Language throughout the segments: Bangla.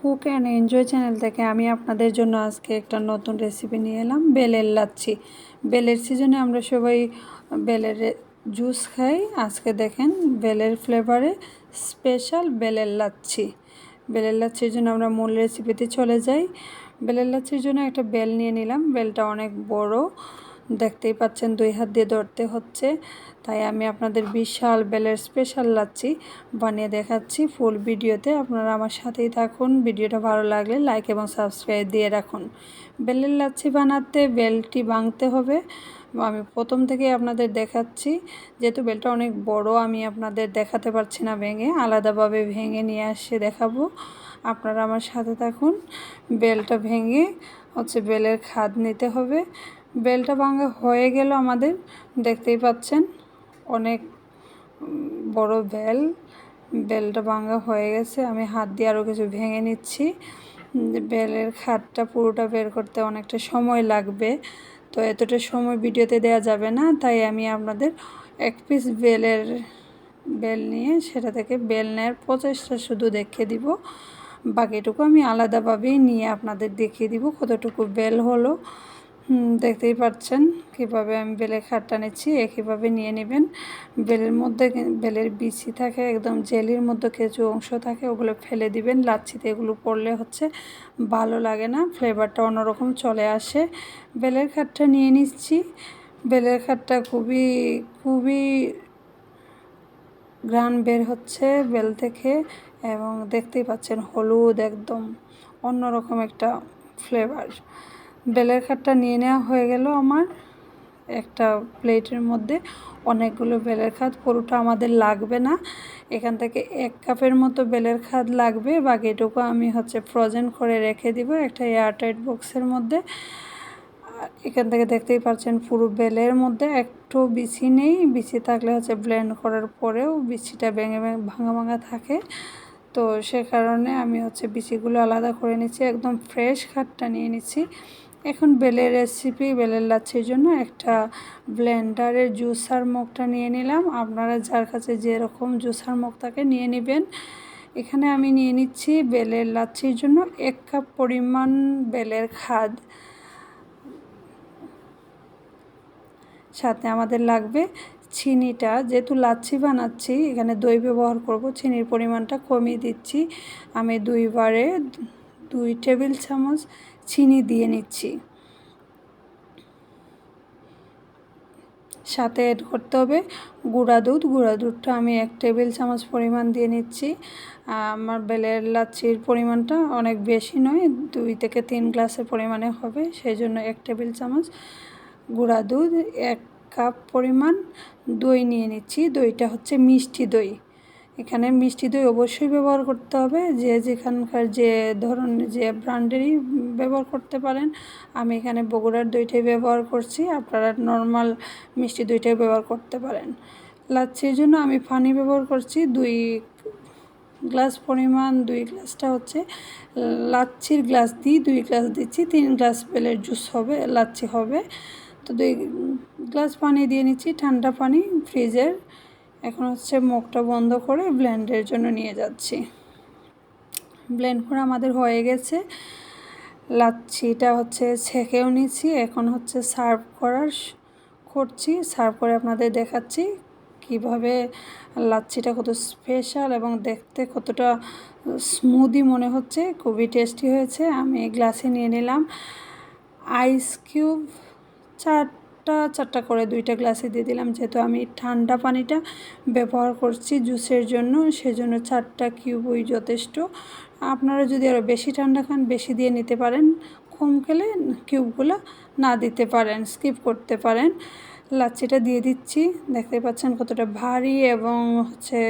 কুক অ্যান্ড এনজয় চ্যানেল থেকে আমি আপনাদের জন্য আজকে একটা নতুন রেসিপি নিয়ে এলাম, বেলের লাচ্ছি। বেলের সিজনে আমরা সবাই বেলের জুস খাই। আজকে দেখেন বেলের ফ্লেভারে স্পেশাল বেলের লাচ্ছি। বেলের লাচ্ছির জন্য আমরা মূল রেসিপিতে চলে যাই। বেলের লাচ্ছির জন্য একটা বেল নিয়ে নিলাম। বেলটা অনেক বড়। দেখতেই পাচ্ছেন দুই হাত দিয়ে ধরতে হচ্ছে। তাই আমি আপনাদের বিশাল বেলের স্পেশাল লাচ্ছি বানিয়ে দেখাচ্ছি ফুল ভিডিওতে। আপনারা আমার সাথেই থাকুন। ভিডিওটা ভালো লাগলে লাইক এবং সাবস্ক্রাইব দিয়ে রাখুন। বেলের লাচ্ছি বানাতে, বেলটি ভাঙতে হবে। আমি প্রথম থেকে আপনাদের দেখাচ্ছি। যেহেতু বেলটা অনেক বড়, আমি আপনাদের দেখাতে পারছি না ভেঙে। আলাদাভাবে ভেঙে নিয়ে আসে দেখাবো। আপনারা আমার সাথে থাকুন। বেলটা ভেঙে হচ্ছে বেলের খাদ নিতে হবে। বেলটা ভাঙা হয়ে গেল আমাদের, দেখতেই পাচ্ছেন, অনেক বড় বেল, বেলটা ভাঙা হয়ে গেছে, আমি হাত দিয়ে আরও কিছু ভেঙে নিচ্ছি বেলের খাটটা পুরোটা বের করতে অনেকটা সময় লাগবে, তো এতটা সময় ভিডিওতে দেওয়া যাবে না, তাই আমি আপনাদের এক পিস বেলের, বেল নিয়ে সেটা থেকে বেল নেওয়ার প্রচেষ্টা শুধু দেখিয়ে দিব, বাকিটুকু আমি আলাদাভাবেই নিয়ে আপনাদের দেখিয়ে দিব কতটুকু বেল হলো দেখতেই পাচ্ছেন কীভাবে আমি বেলের খাটটা নিচ্ছি একইভাবে নিয়ে নেবেন। বেলের মধ্যে বেলের বিচি থাকে, একদম জেলির মধ্যে কিছু অংশ থাকে, ওগুলো ফেলে দিবেন। লাচ্ছিতে এগুলো পড়লে হচ্ছে ভালো লাগে না, ফ্লেভারটা অন্যরকম চলে আসে। বেলের খাটটা নিয়ে নিচ্ছি। বেলের খাটটা খুবই খুবই গ্রান বের হচ্ছে বেল থেকে এবং দেখতেই পাচ্ছেন হলুদ একদম, অন্যরকম একটা ফ্লেভার। বেলের খাটটা নিয়ে নেওয়া হয়ে গেল আমার। একটা প্লেটের মধ্যে অনেকগুলো বেলের খাত পুরোটা আমাদের লাগবে না। এখান থেকে এক কাপের মতো বেলের খাদ লাগবে। বাকিটুকু আমি হচ্ছে ফ্রোজেন করে রেখে দিব একটা এয়ারটাইট বক্সের মধ্যে। এখান থেকে দেখতেই পাচ্ছেন পুরো বেলের মধ্যে একটু বিছি নেই। বিছি থাকলে হচ্ছে ব্লেন্ড করার পরেও বিছিটা ভেঙে ভেঙে ভাঙা ভাঙা থাকে। তো সে কারণে আমি হচ্ছে বিচিগুলো আলাদা করে নিচ্ছি। একদম ফ্রেশ খাটটা নিয়ে নিচ্ছি। এখন বেলের রেসিপি বেলের লাচ্ছির জন্য একটা ব্লেন্ডারের জুসার মুখটা নিয়ে নিলাম। আপনারা যার কাছে যেরকম জুসার মুখ থাকে নিয়ে নেবেন। এখানে আমি নিয়ে নিচ্ছি বেলের লাচ্ছির জন্য এক কাপ পরিমাণ বেলের খাদ। সাথে আমাদের লাগবে চিনিটা। যেহেতু লাচ্ছি বানাচ্ছি, এখানে দই ব্যবহার করব, চিনির পরিমাণটা কমিয়ে দিচ্ছি। আমি দুইবারে দুই টেবিল চামচ চিনি দিয়ে নিচ্ছি। সাথে এড করতে হবে গুঁড়া দুধ। গুঁড়া দুধটা আমি এক টেবিল চামচ পরিমাণ দিয়ে নিচ্ছি। আমার বেলের লাচ্ছির পরিমাণটা অনেক বেশি নয়, দুই থেকে তিন গ্লাসের পরিমাণে হবে। সেই জন্য এক টেবিল চামচ গুঁড়া দুধ, এক কাপ পরিমাণ দই নিয়ে নিচ্ছি। দইটা হচ্ছে মিষ্টি দই। এখানে মিষ্টি দই অবশ্যই ব্যবহার করতে হবে। যে যেখানকার যে ধরনের যে ব্র্যান্ডেরই ব্যবহার করতে পারেন। আমি এখানে বগুড়ার দইটাই ব্যবহার করছি। আপনারা নর্মাল মিষ্টি দইটাই ব্যবহার করতে পারেন। লাচ্ছির জন্য আমি পানি ব্যবহার করছি। দুই গ্লাস পরিমাণ, দুই গ্লাসটা হচ্ছে লাচ্ছির গ্লাস দিই, দুই গ্লাস দিচ্ছি, তিন গ্লাস বেলের জুস হবে, লাচ্ছি হবে। তো দুই গ্লাস পানি দিয়ে নিচ্ছি, ঠান্ডা পানি, ফ্রিজের। এখন হচ্ছে মুখটা বন্ধ করে ব্লেন্ডের জন্য নিয়ে যাচ্ছি। ব্লেন্ড করে আমাদের হয়ে গেছে। লাচ্ছিটা হচ্ছে ছেঁকেও নিচ্ছি, এখন হচ্ছে সার্ভ করার করছি। সার্ভ করে আপনাদের দেখাচ্ছি কীভাবে লাচ্ছিটা কত স্পেশাল এবং দেখতে কতটা স্মুদি মনে হচ্ছে। খুবই টেস্টি হয়েছে। আমি গ্লাসে নিয়ে নিলাম। আইস কিউব চার চারটা চারটা করে দুইটা গ্লাসে দিয়ে দিলাম। যেহেতু আমি ঠান্ডা পানিটা ব্যবহার করছি জুসের জন্য, সেজন্য চারটা কিউবই যথেষ্ট। আপনারা যদি আরও বেশি ঠান্ডা খান, বেশি দিয়ে নিতে পারেন। কম খেলে কিউবগুলো না দিতে পারেন, স্কিপ করতে পারেন। লাচ্ছিটা দিয়ে দিচ্ছি। দেখতে পাচ্ছেন কতটা ভারী এবং হচ্ছে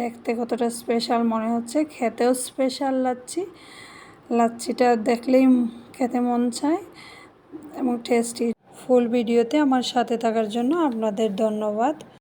দেখতে কতটা স্পেশাল মনে হচ্ছে। খেতেও স্পেশাল লাচ্ছি। লাচ্ছিটা দেখলেই খেতে মন চায় এবং টেস্টি ফুল ভিডিওতে আমার সাথে থাকার জন্য আপনাদের ধন্যবাদ।